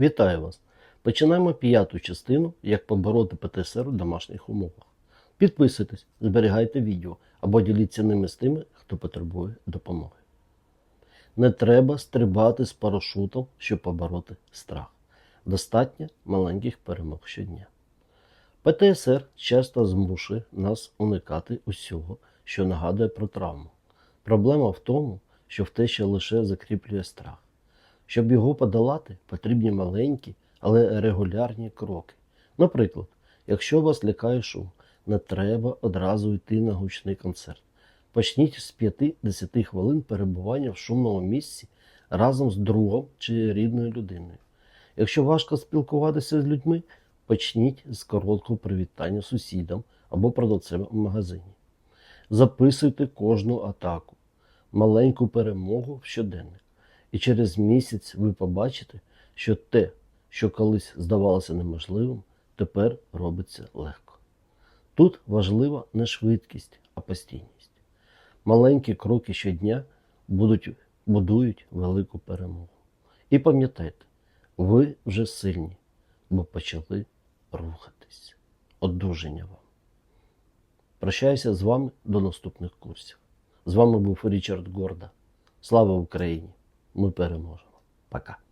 Вітаю вас! Починаємо п'яту частину, як побороти ПТСР у домашніх умовах. Підписуйтесь, зберігайте відео або діліться ними з тими, хто потребує допомоги. Не треба стрибати з парашутом, щоб побороти страх. Достатньо маленьких перемог щодня. ПТСР часто змушує нас уникати усього, що нагадує про травму. Проблема в тому, що втеча лише закріплює страх. Щоб його подолати, потрібні маленькі, але регулярні кроки. Наприклад, якщо вас лякає шум, не треба одразу йти на гучний концерт. Почніть з 5-10 хвилин перебування в шумному місці разом з другом чи рідною людиною. Якщо важко спілкуватися з людьми, почніть з короткого привітання сусідам або продавцем в магазині. Записуйте кожну атаку, маленьку перемогу в щоденник. І через місяць ви побачите, що те, що колись здавалося неможливим, тепер робиться легко. Тут важлива не швидкість, а постійність. Маленькі кроки щодня будуть, будують велику перемогу. І пам'ятайте, ви вже сильні, бо почали рухатись. Одужання вам. Прощаюся з вами до наступних курсів. З вами був Річард Горда. Слава Україні! muy poderoso. Para acá.